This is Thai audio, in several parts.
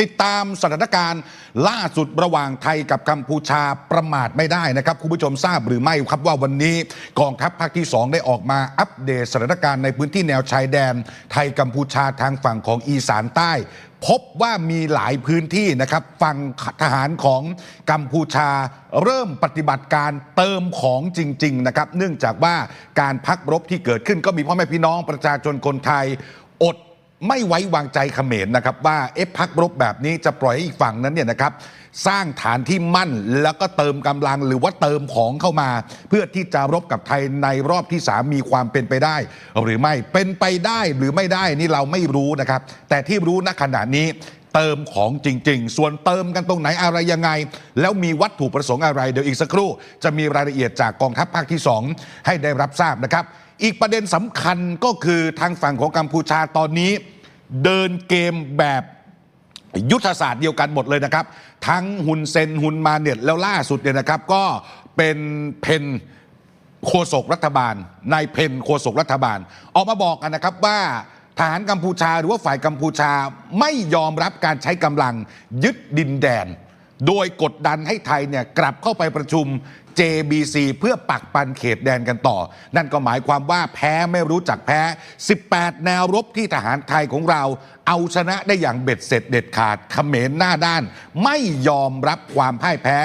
ติดตามสถานการณ์ล่าสุดระหว่างไทยกับกัมพูชาประมาทไม่ได้นะครับ คุณผู้ชมทราบหรือไม่ครับว่าวันนี้กองทัพภาคที่ 2 ได้ออกมาอัปเดตสถานการณ์ในพื้นที่แนวชายแดน ไทยกัมพูชาทางฝั่งของอีสานใต้ พบว่ามีหลายพื้นที่นะครับฝั่งทหารของกัมพูชาเริ่มปฏิบัติการเติมของจริง ๆ นะครับ เนื่องจากว่าการพักรบที่เกิดขึ้นก็มีพ่อแม่พี่น้องประชาชนคนไทยอด ไม่ไว้วางใจเขมรนะครับ ว่าเอ๊ะพักรบแบบนี้จะปล่อยให้อีกฝั่งนั้นเนี่ยนะครับ สร้างฐานที่มั่นแล้วก็เติมกำลังหรือว่าเติมของเข้ามา เพื่อที่จะรบกับไทยในรอบที่สามมีความเป็นไปได้ หรือไม่เป็นไปได้หรือไม่ได้นี่เราไม่รู้นะครับ แต่ที่รู้ณขณะนี้เติมของจริง ๆ ส่วนเติมกันตรงไหนอะไรยังไง แล้วมีวัตถุประสงค์อะไรเดี๋ยวอีกสักครู่ จะมีรายละเอียดจากกองทัพภาคที่ 2 ให้ได้รับทราบนะครับ อีกประเด็นสำคัญก็คือทางฝั่งของกัมพูชาตอนนี้ เดินเกมแบบยุทธศาสตร์เดียวกันหมดเลยนะครับ ทั้งฮุนเซนฮุนมาเน็ตแล้วล่าสุดเนี่ยนะครับ ก็เป็นเพนโฆษกรัฐบาลนายเพนโฆษกรัฐบาล ออกมาบอกกันนะครับว่าทหารกัมพูชาหรือว่าฝ่ายกัมพูชาไม่ยอมรับการใช้กำลังยึดดินแดน โดยกดดันให้ไทยเนี่ยกลับเข้าไปประชุม JBC เพื่อปักปันเขตแดนกันต่อ นั่นก็หมายความว่าแพ้ไม่รู้จักแพ้ 18 แนวรบที่ทหารไทยของเรา เอาชนะได้อย่างเบ็ดเสร็จเด็ดขาดเขมรหน้าด้าน ไม่ยอมรับความพ่ายแพ้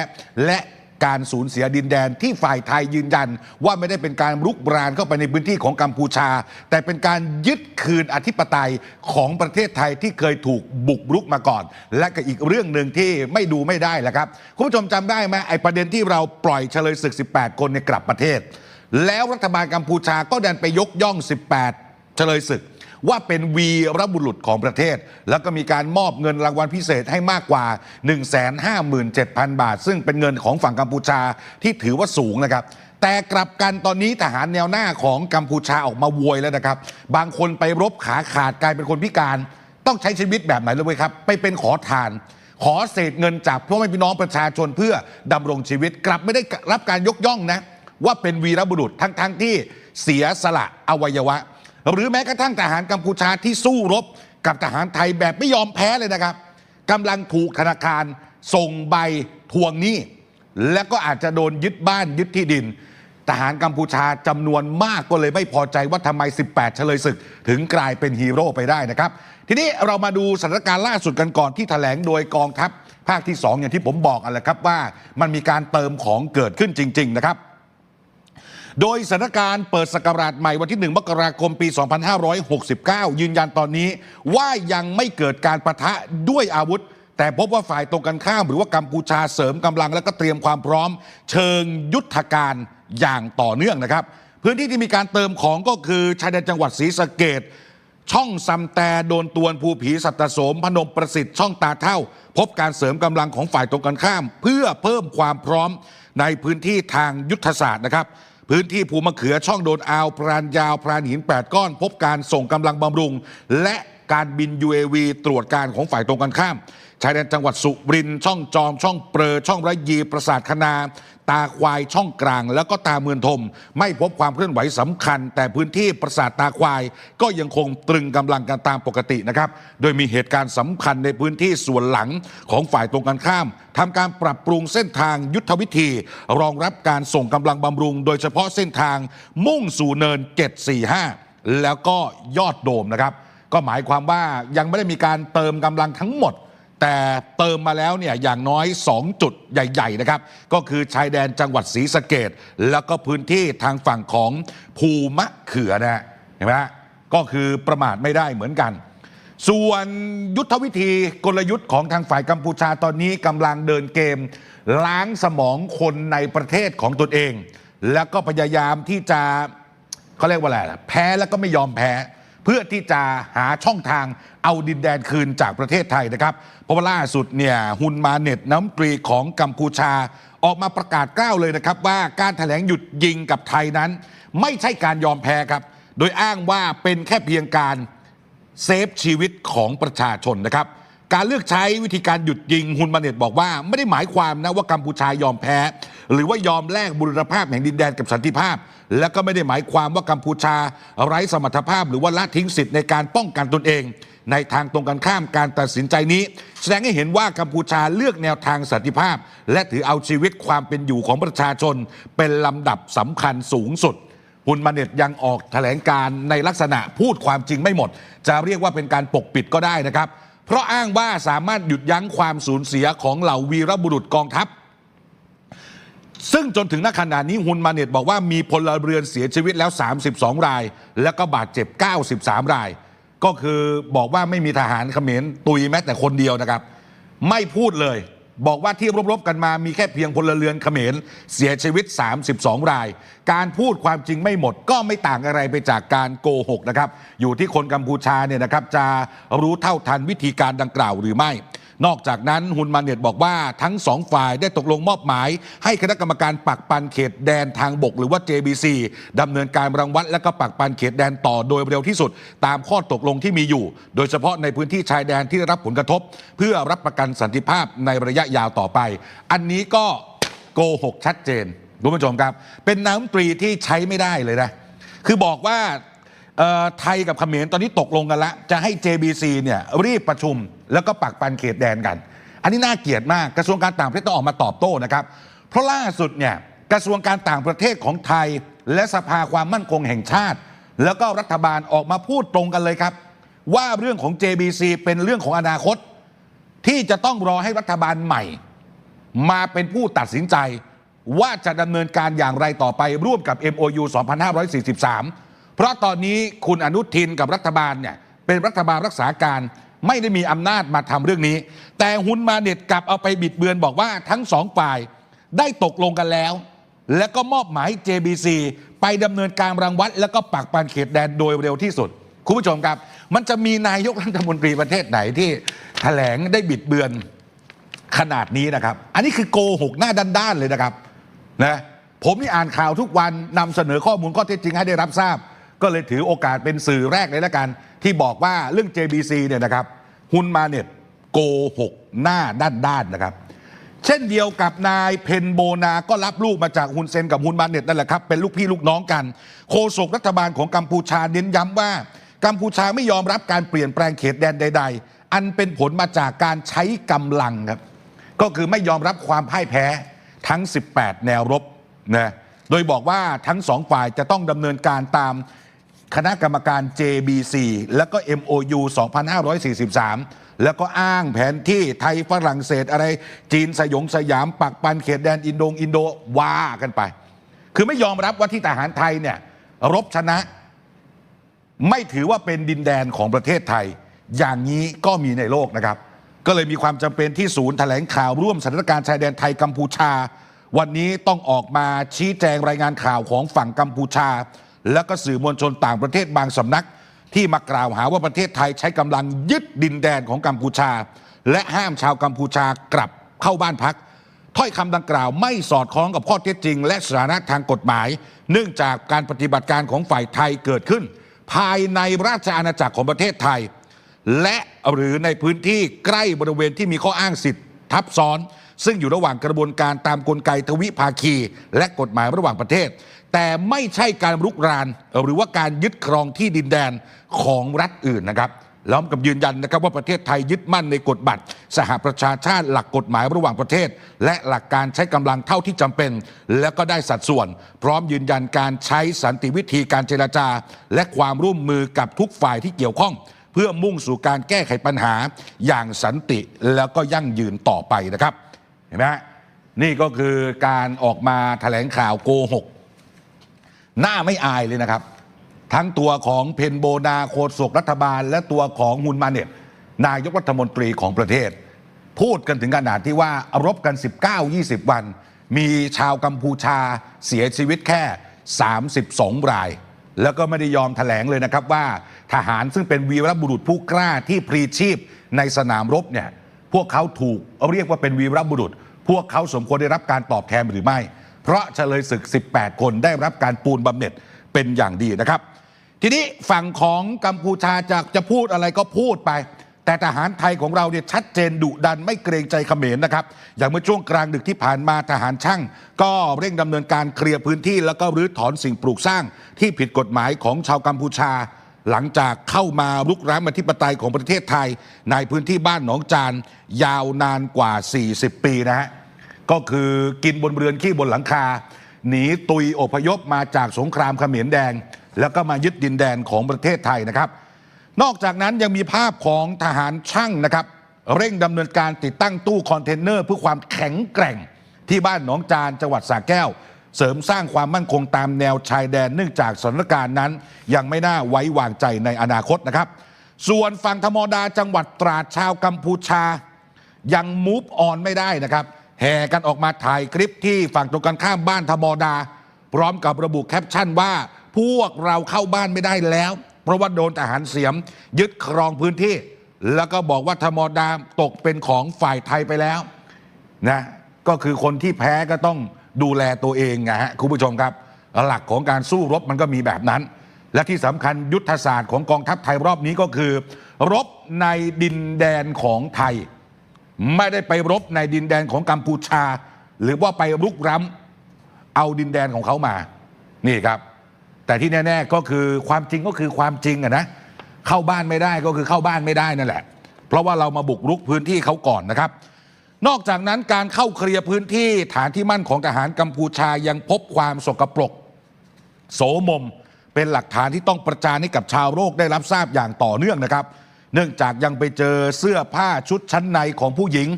และ การสูญเสียดินแดนที่ฝ่ายไทยยืนยัน ว่าไม่ได้เป็นการรุกรานเข้าไปในพื้นที่ของกัมพูชา แต่เป็นการยึดคืนอธิปไตยของประเทศไทยที่เคยถูกบุกรุกมาก่อน และก็อีกเรื่องหนึ่งที่ไม่ดูไม่ได้แหละครับคุณผู้ชมจำได้ไหมไอ้ประเด็นที่เราปล่อยเฉลยศึก 18 คนในกลับประเทศ แล้วรัฐบาลกัมพูชาก็ดันไปยกย่อง 18 เฉลยศึก ว่าเป็นวีรบุรุษของประเทศ แล้วก็มีการมอบเงินรางวัลพิเศษให้มากกว่า 157,000 บาท ซึ่งเป็นเงินของฝั่งกัมพูชาที่ถือว่าสูงนะครับแต่กลับกันตอนนี้ทหารแนวหน้าของกัมพูชาออกมาโวยแล้วนะครับ บางคนไปรบขาขาดกลายเป็นคนพิการ ต้องใช้ชีวิตแบบไหนเลยครับ ไปเป็นขอทาน ขอเศษเงินจากพ่อแม่พี่น้องประชาชนเพื่อดำรงชีวิตกลับไม่ได้รับการยกย่องนะ ว่าเป็นวีรบุรุษทั้งๆทที่เสียสละอวัยวะ หรือแม้กระทั่งทหารกัมพูชาที่สู้รบกับทหารไทยแบบไม่ยอมแพ้เลยนะครับกำลังถูกธนาคารส่งใบทวงหนี้ และก็อาจจะโดนยึดบ้านยึดที่ดิน ทหารกัมพูชาจำนวนมากก็เลยไม่พอใจว่าทำไม 18 เฉลยศึก ถึงกลายเป็นฮีโร่ไปได้นะครับ ทีนี้เรามาดูสถานการณ์ล่าสุดกันก่อนที่แถลงโดยกองทัพภาคที่ 2 อย่างที่ผมบอกกันแหละครับว่ามันมีการเติมของเกิดขึ้นจริง ๆ นะครับ โดยสถานการณ์เปิดสกราชใหม่วันที่ 1 มกราคมปี 2569 ยืนยันตอนนี้ ว่ายังไม่เกิดการประทะด้วยอาวุธ แต่พบว่าฝ่ายตรงกันข้าม หรือว่ากัมพูชาเสริมกำลังและก็เตรียมความพร้อม เชิงยุทธการอย่างต่อเนื่องนะครับ พื้นที่ที่มีการเติมของก็คือชายแดนจังหวัดศรีสะเกดช่องซำแต่โดนตวนภูผีสัตตโสมพนมประสิทธิ์ช่องตาเท่า พบการเสริมกำลังของฝ่ายตรงกันข้าม เพื่อเพิ่มความพร้อมในพื้นที่ทางยุทธศาสตร์นะครับ พื้นที่ภูมะเขือช่องโดนอาวพรานยาวพรานหิน 8 ก้อน พบการส่งกำลังบำรุง และการบิน UAV ตรวจการของฝ่ายตรงกันข้าม ชายแดนจังหวัดสุรินทร์ช่องจอม ช่องเปรอช่องระยีประสาทคณา ตาควายช่องกลาง แล้วก็ตาเมือนทม ไม่พบความเคลื่อนไหวสำคัญ แต่พื้นที่ประสาทตาควาย ก็ยังคงตรึงกำลังกันตามปกตินะครับ โดยมีเหตุการณ์สำคัญในพื้นที่ส่วนหลังของฝ่ายตรงกันข้ามทำการปรับปรุงเส้นทางยุทธวิธี รองรับการส่งกำลังบำรุง โดยเฉพาะเส้นทางมุ่งสู่เนิน 745 แล้วก็ยอดโดมนะครับก็หมายความว่ายังไม่ได้มีการเติมกำลังทั้งหมด แต่เติมมาแล้วเนี่ยอย่างน้อย 2 จุดใหญ่ ๆ นะครับ ก็คือชายแดนจังหวัดศรีสะเกดแล้วก็พื้นที่ทางฝั่งของภูมะเขือนะฮะเห็นไหมฮะก็คือประมาทไม่ได้เหมือนกัน ส่วนยุทธวิธีกลยุทธ์ของทางฝ่ายกัมพูชาตอนนี้กำลังเดินเกม ล้างสมองคนในประเทศของตนเอง แล้วก็พยายามที่จะเขาเรียกว่าอะไรล่ะแพ้แล้วก็ไม่ยอมแพ้ เพื่อที่จะหาช่องทางเอาดินแดนคืนจากประเทศไทยนะครับเพราะว่าล่าสุดเนี่ยฮุนมาเน็ตน้ำตรีของกัมพูชาออกมาประกาศกล้าวเลยนะครับว่าการถแถลงหยุดยิงกับไทยนั้น ไม่ใช่การยอมแพ้ครับ โดยอ้างว่าเป็นแค่เพียงการเซฟชีวิตของประชาชนนะครับ การเลือกใช้วิธีการหยุดยิงฮุนมาเน็ตบอกว่า ไม่ได้หมายความนะว่ากัมพูชายอมแพ้ หรือว่ายอมแลกบุรภาพแห่งดินแดนกับสันติภาพ และก็ไม่ได้หมายความว่ากัมพูชา ไร้สมรรถภาพ หรือว่าละทิ้งสิทธิ์ในการป้องกันตนเอง ในทางตรงกันข้ามการตัดสินใจนี้ แสดงให้เห็นว่ากัมพูชาเลือกแนวทางสันติภาพ และถือเอาชีวิตความเป็นอยู่ของประชาชน เป็นลำดับสำคัญสูงสุดฮุนมาเน็ตยังออกแถลงการในลักษณะพูดความจริงไม่หมด จะเรียกว่าเป็นการปกปิดก็ได้นะครับ เพราะอ้างว่าสามารถหยุดยั้งความสูญเสียของเหล่าวีรบุรุษกองทัพ ซึ่งจนถึงณขณะนี้ฮุนมาเน็ตบอกว่ามีพลเรือนเสียชีวิตแล้ว 32 ราย แล้วก็บาดเจ็บ 93 ราย ก็คือบอกว่าไม่มีทหารเขมรตุยแม้แต่คนเดียวนะครับ ไม่พูดเลย บอกว่าที่รบๆกันมามีแค่เพียงพลเรือนเขมรเสียชีวิต 32 ราย การพูดความจริงไม่หมดก็ไม่ต่างอะไรไปจากการโกหกนะครับ อยู่ที่คนกัมพูชาเนี่ยนะครับจะรู้เท่าทันวิธีการดังกล่าวหรือไม่ นอกจากนั้นฮุนมาเน็ตบอกว่าทั้งสองฝ่ายได้ตกลงมอบหมาย ให้คณะกรรมการปักปันเขตแดนทางบก หรือว่า JBC ดำเนินการรังวัดและก็ปักปันเขตแดนต่อโดยเร็วที่สุด ตามข้อตกลงที่มีอยู่ โดยเฉพาะในพื้นที่ชายแดนที่ได้รับผลกระทบ เพื่อรับประกันสันติภาพในระยะยาวต่อไป อันนี้ก็โกหกชัดเจนคุณผู้ชมครับ เป็นน้ำตรีที่ใช้ไม่ได้เลยนะคือบอกว่าไทยกับเขมรตอนนี้ตกลงกันแล้วจะให้ JBC เนี่ยรีบประชุม แล้วก็ปักปันเขตแดนกัน อันนี้น่าเกลียดมากกระทรวงการต่างประเทศต้องออกมาตอบโต้นะครับ เพราะล่าสุดเนี่ยกระทรวงการต่างประเทศของไทย และสภาความมั่นคงแห่งชาติ แล้วก็รัฐบาลออกมาพูดตรงกันเลยครับ ว่าเรื่องของ JBC เป็นเรื่องของอนาคต ที่จะต้องรอให้รัฐบาลใหม่ มาเป็นผู้ตัดสินใจว่าจะดำเนินการอย่างไรต่อไปร่วมกับ MOU 2543 เพราะตอนนี้คุณอนุทินกับรัฐบาลเนี่ยเป็นรัฐบาลรักษาการ ไม่ได้มีอำนาจมาทำเรื่องนี้ แต่ฮุนมาเน็ตกลับเอาไปบิดเบือนบอกว่าทั้งสองฝ่ายได้ตกลงกันแล้ว และก็มอบหมาย JBC ไปดำเนินการรังวัด แล้วก็ปักปันเขตแดนโดยเร็วที่สุด คุณผู้ชมครับ มันจะมีนายกรัฐมนตรีประเทศไหนที่แถลงได้บิดเบือนขนาดนี้นะครับ อันนี้คือโกหกหน้าด้านๆเลยนะครับนะผมนี่อ่านข่าวทุกวันนำเสนอข้อมูลข้อเท็จจริงให้ได้รับทราบ ก็เลยถือโอกาสเป็นสื่อแรกเลยละกัน ที่บอกว่าเรื่อง JBC เนี่ยนะครับฮุนมาเน็ตโกหกหน้าด้านๆนะครับ เช่นเดียวกับนายเพนโบนาก็รับลูกมาจากฮุนเซนกับฮุนมาเน็ตนั่นแหละครับ เป็นลูกพี่ลูกน้องกัน โฆษกรัฐบาลของกัมพูชาเน้นย้ำว่า กัมพูชาไม่ยอมรับการเปลี่ยนแปลงเขตแดนใด ๆ อันเป็นผลมาจากการใช้กำลังครับก็คือไม่ยอมรับความพ่ายแพ้ทั้ง 18 แนวรบนะโดยบอกว่าทั้งสองฝ่ายจะต้องดำเนินการตาม คณะกรรมการ JBC แล้วก็ MOU 2543 แล้วก็อ้างแผนที่ไทยฝรั่งเศสอะไร จีนสยองสยามปักปันเขตแดนอินโดงอินโดว่ากันไป คือไม่ยอมรับว่าที่ทหารไทยเนี่ยรบชนะ ไม่ถือว่าเป็นดินแดนของประเทศไทย อย่างนี้ก็มีในโลกนะครับ ก็เลยมีความจำเป็นที่ศูนย์แถลงข่าวร่วมสถานการณ์ชายแดนไทยกัมพูชา วันนี้ต้องออกมาชี้แจงรายงานข่าวของฝั่งกัมพูชา แล้วก็สื่อมวลชนต่างประเทศบางสำนัก ที่มากล่าวหาว่าประเทศไทยใช้กำลังยึดดินแดนของกัมพูชา และห้ามชาวกัมพูชากลับเข้าบ้านพัก ถ้อยคำดังกล่าวไม่สอดคล้องกับข้อเท็จจริง และสถานะทางกฎหมาย เนื่องจากการปฏิบัติการของฝ่ายไทยเกิดขึ้น ภายในราชอาณาจักรของประเทศไทย และหรือในพื้นที่ใกล้บริเวณที่มีข้ออ้างสิทธิ์ทับซ้อนซึ่งอยู่ระหว่างกระบวนการตามกลไกทวิภาคี และกฎหมายระหว่างประเทศ แต่ไม่ใช่การรุกราน หรือว่าการยึดครองที่ดินแดนของรัฐอื่นนะครับล้อมกับยืนยันนะครับว่าประเทศไทยยึดมั่นในกฎบัตร สหประชาชาติหลักกฎหมายระหว่างประเทศ และหลักการใช้กำลังเท่าที่จำเป็น และก็ได้สัดส่วน พร้อมยืนยันการใช้สันติวิธีการเจรจา และความร่วมมือกับทุกฝ่ายที่เกี่ยวข้อง เพื่อมุ่งสู่การแก้ไขปัญหาอย่างสันติแล้วก็ยั่งยืนต่อไปนะครับเห็นไหมนี่ก็คือการออกมาแถลงข่าวโกหก หน้าไม่อายเลยนะครับ ทั้งตัวของเพนโบนาโคศกรัฐบาล และตัวของฮุนมาเน็ตนายกรัฐมนตรีของประเทศ พูดกันถึงขนาดที่ว่ารบกัน 19-20 วัน มีชาวกัมพูชาเสียชีวิตแค่ 32 ราย แล้วก็ไม่ได้ยอมแถลงเลยนะครับว่าทหารซึ่งเป็นวีรบุรุษผู้กล้าที่พลีชีพในสนามรบเนี่ยพวกเขาถูกเรียกว่าเป็นวีรบุรุษ พวกเขาสมควรได้รับการตอบแทนหรือไม่ เพราะเฉลยศึก 18 คนได้รับการปูนบำเหน็จเป็นอย่างดีนะครับ ทีนี้ฝั่งของกัมพูชาจะจะพูดอะไรก็พูดไป แต่ทหารไทยของเราเนี่ยชัดเจนดุดันไม่เกรงใจเขมรนะครับ อย่างเมื่อช่วงกลางดึกที่ผ่านมาทหารช่าง ก็เร่งดำเนินการเคลียร์พื้นที่ แล้วก็รื้อถอนสิ่งปลูกสร้าง ที่ผิดกฎหมายของชาวกัมพูชาหลังจากเข้ามารุกรานอธิปไตยของประเทศไทย ในพื้นที่บ้านหนองจานยาวนานกว่า 40 ปีนะฮะ ก็คือกินบนเรือนขี้บนหลังคา หนีตุยอพยพมาจากสงครามเขมรแดง แล้วก็มายึดดินแดนของประเทศไทยนะครับ นอกจากนั้นยังมีภาพของทหารช่างนะครับ เร่งดำเนินการติดตั้งตู้คอนเทนเนอร์เพื่อความแข็งแกร่ง ที่บ้านหนองจานจังหวัดสระแก้ว เสริมสร้างความมั่นคงตามแนวชายแดนเนื่องจากสถานการณ์นั้น ยังไม่น่าไว้วางใจในอนาคตนะครับ ส่วนฝั่งธรรมดาจังหวัดตราดชาวกัมพูชา ยังมูฟออนไม่ได้นะครับ แห่กันออกมาถ่ายคลิปที่ฝั่งตรงกันข้ามบ้านธรรมดา พร้อมกับระบุแคปชั่นว่า พวกเราเข้าบ้านไม่ได้แล้ว เพราะว่าโดนทหารเสียม ยึดครองพื้นที่ แล้วก็บอกว่าธรรมดาตกเป็นของฝ่ายไทยไปแล้วนะก็คือคนที่แพ้ก็ต้องดูแลตัวเองนะฮะคุณผู้ชมครับ หลักของการสู้รบมันก็มีแบบนั้น และที่สำคัญยุทธศาสตร์ของกองทัพไทยรอบนี้ก็คือ รบในดินแดนของไทย ไม่ได้ไปรบในดินแดนของกัมพูชา หรือว่าไปรุกร้ำเอาดินแดนของเขามา นี่ครับ แต่ที่แน่ ๆก็คือความจริงก็คือความจริงอะนะเข้าบ้านไม่ได้ก็คือเข้าบ้านไม่ได้นั่นแหละ เพราะว่าเรามาบุกรุกพื้นที่เขาก่อนนะครับ นอกจากนั้นการเข้าเคลียร์พื้นที่ฐานที่มั่นของทหารกัมพูชายังพบความสกปรก โสมม เป็นหลักฐานที่ต้องประจานให้กับชาวโลกได้รับทราบอย่างต่อเนื่องนะครับ เนื่องจากยังไปเจอเสื้อผ้าชุดชั้นในของผู้หญิง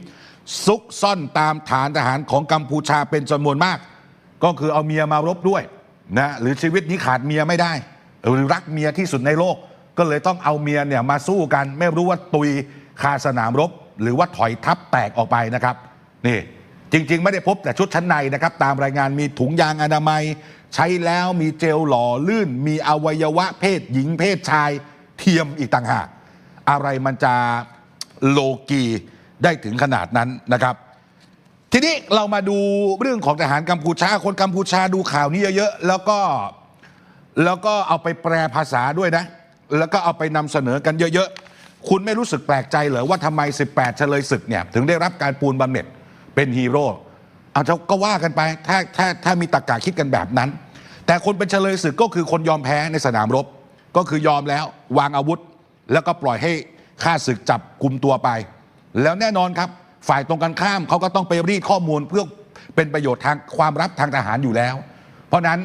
ซุกซ่อนตามฐานทหารของกัมพูชาเป็นจำนวนมาก ก็คือเอาเมียมารบด้วยนะหรือชีวิตนี้ขาดเมียไม่ได้ หรือรักเมียที่สุดในโลก ก็เลยต้องเอาเมียเนี่ยมาสู้กัน ไม่รู้ว่าตุยคาสนามรบ หรือว่าถอยทับแตกออกไปนะครับนี่จริง ๆ ไม่ได้พบแต่ชุดชั้นในนะครับ ตามรายงานมีถุงยางอนามัย ใช้แล้วมีเจลหล่อลื่น มีอวัยวะเพศหญิงเพศชายเทียมอีกต่างหาก อะไรมันจะโลกีได้ถึงขนาดนั้นนะครับ ทีนี้เรามาดูเรื่องของทหารกัมพูชา คนกัมพูชาดูข่าวนี้เยอะๆแล้วก็แล้วก็เอาไปแปลภาษาด้วยนะ แล้วก็เอาไปนำเสนอกันเยอะๆ คุณไม่รู้สึกแปลกใจเหรอว่าทำไม 18 เฉลยศึกเนี่ยถึงได้รับการปูนบำเหน็จเป็นฮีโร่เอาเจ้าก็ว่ากันไปถ้าถ้าถ้ามีตรกกะคิดกันแบบนั้น แต่คนเป็นเฉลยศึกก็คือคนยอมแพ้ในสนามรบ ก็คือยอมแล้ววางอาวุธ แล้วก็ปล่อยให้ข้าศึกจับกลุ่มตัวไป แล้วแน่นอนครับ ฝ่ายตรงกันข้ามเขาก็ต้องไปรีดข้อมูลเพื่อเป็นประโยชน์ทางความลับทางทหารอยู่แล้ว เพราะนั้น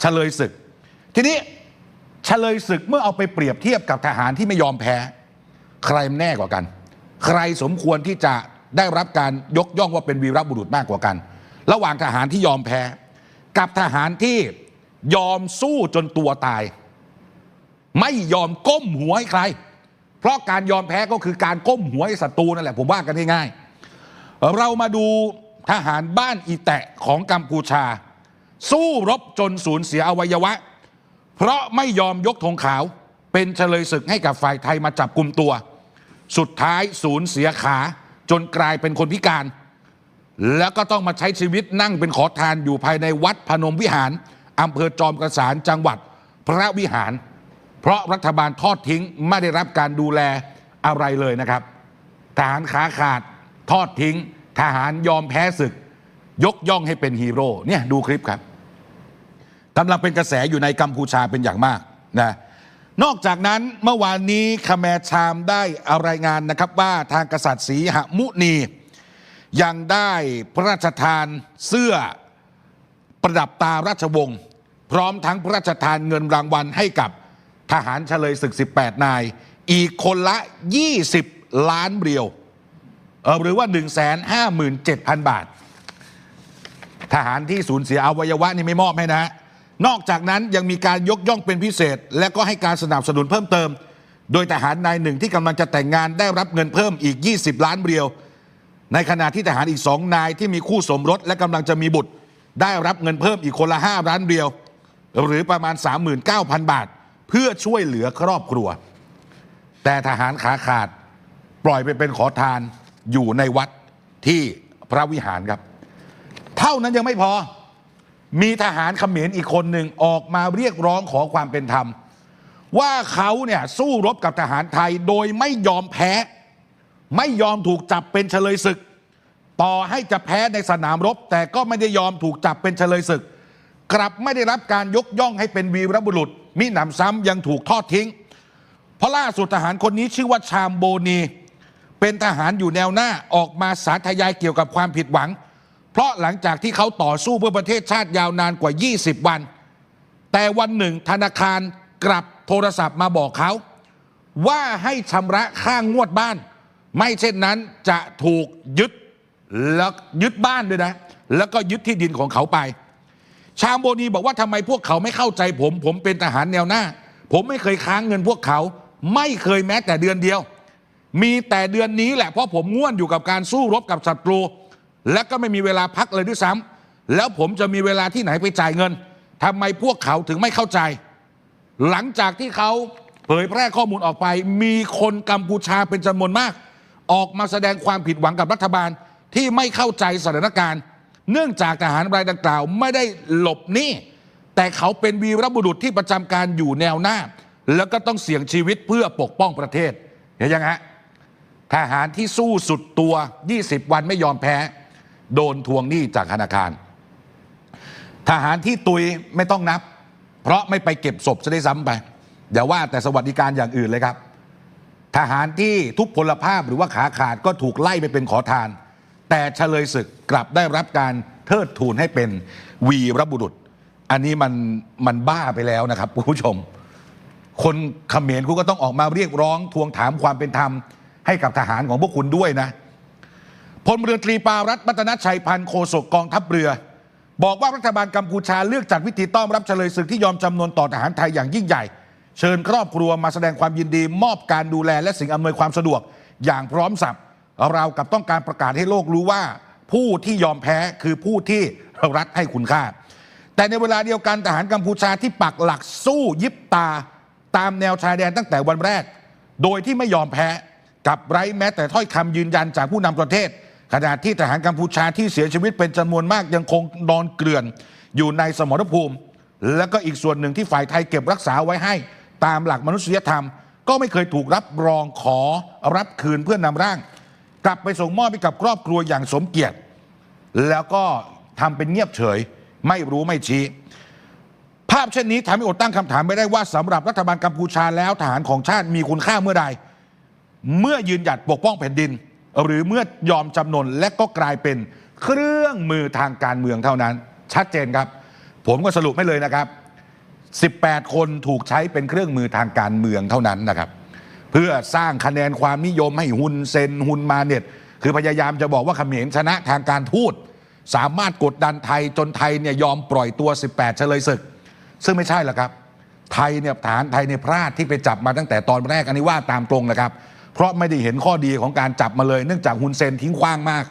เฉลยศึก ทีนี้เฉลยศึกเมื่อเอาไปเปรียบเทียบกับทหารที่ไม่ยอมแพ้ ใครแน่กว่ากัน ใครสมควรที่จะได้รับการยกย่องว่าเป็นวีรบุรุษมากกว่ากัน ระหว่างทหารที่ยอมแพ้ กับทหารที่ยอมสู้จนตัวตาย ไม่ยอมก้มหัวให้ใคร เพราะการยอมแพ้ก็คือการก้มหัวให้ศัตรูนั่นแหละผมว่ากันง่ายๆเรามาดูทหารบ้านอีแตะของกัมพูชา สู้รบจนสูญเสียอวัยวะ เพราะไม่ยอมยกธงขาว เป็นเฉลยศึกให้กับฝ่ายไทยมาจับกลุ่มตัว สุดท้ายสูญเสียขาจนกลายเป็นคนพิการ แล้วก็ต้องมาใช้ชีวิตนั่งเป็นขอทานอยู่ภายในวัดพนมวิหารอำเภอจอมกระสานจังหวัดพระวิหาร เพราะรัฐบาลทอดทิ้งไม่ได้รับการดูแลอะไรเลยนะครับ ทหารขาขาดทอดทิ้ง ทหารยอมแพ้ศึก ยกย่องให้เป็นฮีโร่เนี่ยดูคลิปครับกำลังเป็นกระแสอยู่ในกัมพูชาเป็นอย่างมากนะนอกจากนั้นเมื่อวานนี้คาแมชามได้อารายงานนะครับว่าทางกษัตริย์ศรีหมุนี ยังได้พระราชทานเสื้อประดับตาราชวงศ์พร้อมทั้งพระราชทานเงินรางวัลให้กับ ทหารเฉลยศึก 18 นาย อีกคนละ 20 ล้านเรียวเอ่อหรือว่า 157,000 บาท ทหารที่สูญเสียอวัยวะนี่ไม่มอบให้นะนอกจากนั้นยังมีการยกย่องเป็นพิเศษ และก็ให้การสนับสนุนเพิ่มเติม โดยทหารนายหนึ่งที่กำลังจะแต่งงานได้รับเงินเพิ่มอีก 20 ล้านเรียว ในขณะที่ทหารอีกสองนายที่มีคู่สมรสและกำลังจะมีบุตร ได้รับเงินเพิ่มอีกคนละ 5 ล้านเรียว หรือประมาณ 39,000 บาท เพื่อช่วยเหลือครอบครัว แต่ทหารขาขาดปล่อยไปเป็นขอทานอยู่ในวัดที่พระวิหารครับ เท่านั้นยังไม่พอ มีทหารเขมรอีกคนหนึ่งออกมาเรียกร้องขอความเป็นธรรม ว่าเขาเนี่ยสู้รบกับทหารไทยโดยไม่ยอมแพ้ ไม่ยอมถูกจับเป็นเฉลยศึก ต่อให้จะแพ้ในสนามรบ แต่ก็ไม่ได้ยอมถูกจับเป็นเฉลยศึก กลับไม่ได้รับการยกย่องให้เป็นวีรบุรุษ มิหนำซ้ำยังถูกทอดทิ้ง เพราะล่าสุดทหารคนนี้ชื่อว่าชามโบนี เป็นทหารอยู่แนวหน้าออกมาสาธยายเกี่ยวกับความผิดหวัง เพราะหลังจากที่เขาต่อสู้เพื่อประเทศชาติยาวนานกว่า 20 วัน แต่วันหนึ่งธนาคารกลับโทรศัพท์มาบอกเขา ว่าให้ชำระค่างวดบ้าน ไม่เช่นนั้นจะถูกยึดแล้วยึดบ้านด้วยนะ แล้วก็ยึดที่ดินของเขาไป ชามโบนีบอกว่าทำไมพวกเขาไม่เข้าใจผม ผมเป็นทหารแนวหน้า ผมไม่เคยค้างเงินพวกเขา ไม่เคยแม้แต่เดือนเดียว มีแต่เดือนนี้แหละเพราะผมง่วนอยู่กับการสู้รบกับศัตรู และก็ไม่มีเวลาพักเลยด้วยซ้ำแล้วผมจะมีเวลาที่ไหนไปจ่ายเงินทำไมพวกเขาถึงไม่เข้าใจ หลังจากที่เขาเผยแพร่ข้อมูลออกไป มีคนกัมพูชาเป็นจำนวนมาก ออกมาแสดงความผิดหวังกับรัฐบาลที่ไม่เข้าใจสถานการณ์ เนื่องจากทหารรายดังกล่าวไม่ได้หลบหนี้แต่เขาเป็นวีรบุรุษที่ประจำการอยู่แนวหน้า แล้วก็ต้องเสี่ยงชีวิตเพื่อปกป้องประเทศ เห็นยังฮะทหารที่สู้สุดตัว 20 วันไม่ยอมแพ้ โดนทวงหนี้จากธนาคาร ทหารที่ตุยไม่ต้องนับ เพราะไม่ไปเก็บศพจะได้ซ้ำไปอย่าว่าแต่สวัสดิการอย่างอื่นเลยครับ ทหารที่ทุพพลภาพหรือว่าขาขาดก็ถูกไล่ไปเป็นขอทาน แต่เฉลยศึกกลับได้รับการเทิดทูนให้เป็นวีรบุรุษ อันนี้มันมันบ้าไปแล้วนะครับคุณผู้ชม คนเขมรคุณก็ต้องออกมาเรียกร้องทวงถามความเป็นธรรม ให้กับทหารของพวกคุณด้วยนะพลเรือตรีปารัตน์มัตนชัยพันธ์โฆษกกองทัพเรือ บอกว่ารัฐบาลกัมพูชาเลือกจัดวิธีต้อนรับเฉลยศึกที่ยอมจำนนต่อทหารไทยอย่างยิ่งใหญ่ เชิญครอบครัวมาแสดงความยินดี มอบการดูแลและสิ่งอำนวยความสะดวกอย่างพร้อมสับ เรากับต้องการประกาศให้โลกรู้ว่า ผู้ที่ยอมแพ้คือผู้ที่รัฐให้คุณค่า แต่ในเวลาเดียวกันทหารกัมพูชาที่ปักหลักสู้ยิบตาตามแนวชายแดนตั้งแต่วันแรก โดยที่ไม่ยอมแพ้กับไร้แม้แต่ถ้อยคำยืนยันจากผู้นำประเทศ ขณะที่ทหารกัมพูชาที่เสียชีวิตเป็นจำนวนมากยังคงนอนเกลื่อนอยู่ในสมรภูมิ แล้วก็อีกส่วนหนึ่งที่ฝ่ายไทยเก็บรักษาไว้ให้ตามหลักมนุษยธรรม ก็ไม่เคยถูกรับรองขอรับคืนเพื่อนนำร่าง กลับไปส่งมอบให้กับครอบครัวอย่างสมเกียรติ แล้วก็ทำเป็นเงียบเฉย ไม่รู้ไม่ชี้ ภาพเช่นนี้ทำให้อดตั้งคำถามไม่ได้ว่าสำหรับรัฐบาลกัมพูชาแล้วทหารของชาติมีคุณค่าเมื่อใด เมื่อยืนหยัดปกป้องแผ่นดิน หรือเมื่อยอมจำนนและก็กลายเป็นเครื่องมือทางการเมืองเท่านั้น ชัดเจนครับ ผมก็สรุปให้เลยนะครับ 18 คนถูกใช้เป็นเครื่องมือทางการเมืองเท่านั้นนะครับ เพื่อสร้างคะแนนความนิยมให้ฮุนเซนฮุนมาเน็ต คือพยายามจะบอกว่าเขมรชนะทางการทูตสามารถกดดันไทยจนไทยเนี่ยยอมปล่อยตัว 18 เฉลยศึก ซึ่งไม่ใช่หรอกครับ ไทยเนี่ยฐานไทยเนี่ยพลาดที่ไปจับมาตั้งแต่ตอนแรกอันนี้ว่าตามตรงนะครับ เพราะไม่ได้เห็นข้อดีของการจับมาเลย เนื่องจากฮุนเซนทิ้งขว้างมาก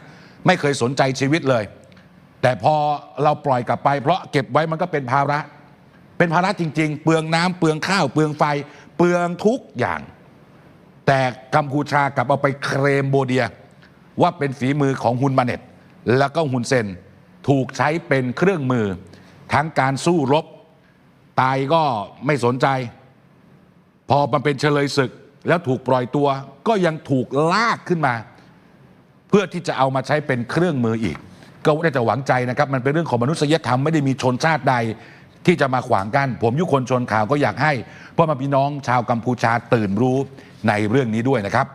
ไม่เคยสนใจชีวิตเลย แต่พอเราปล่อยกลับไป เพราะเก็บไว้มันก็เป็นภาระ เป็นภาระจริง ๆ เปลืองน้ำเปลืองข้าวเปลืองไฟ เปลืองทุกอย่าง แต่กัมพูชากลับเอาไปเคลมโบเดีย ว่าเป็นฝีมือของฮุนมาเน็ต แล้วก็ฮุนเซนถูกใช้เป็นเครื่องมือ ทั้งการสู้รบ ตายก็ไม่สนใจ พอมันเป็นเฉลยศึก แล้วถูกปล่อยตัวก็ยังถูกลากขึ้นมา เพื่อที่จะเอามาใช้เป็นเครื่องมืออีก ก็ได้แต่หวังใจนะครับ มันเป็นเรื่องของมนุษยธรรมไม่ได้มีชนชาติใดที่จะมาขวางกัน ผมยุคนชนข่าวก็อยากให้พ่อแมาพี่น้องชาวกัมพูชาตื่นรู้ ในเรื่องนี้ด้วยนะครับ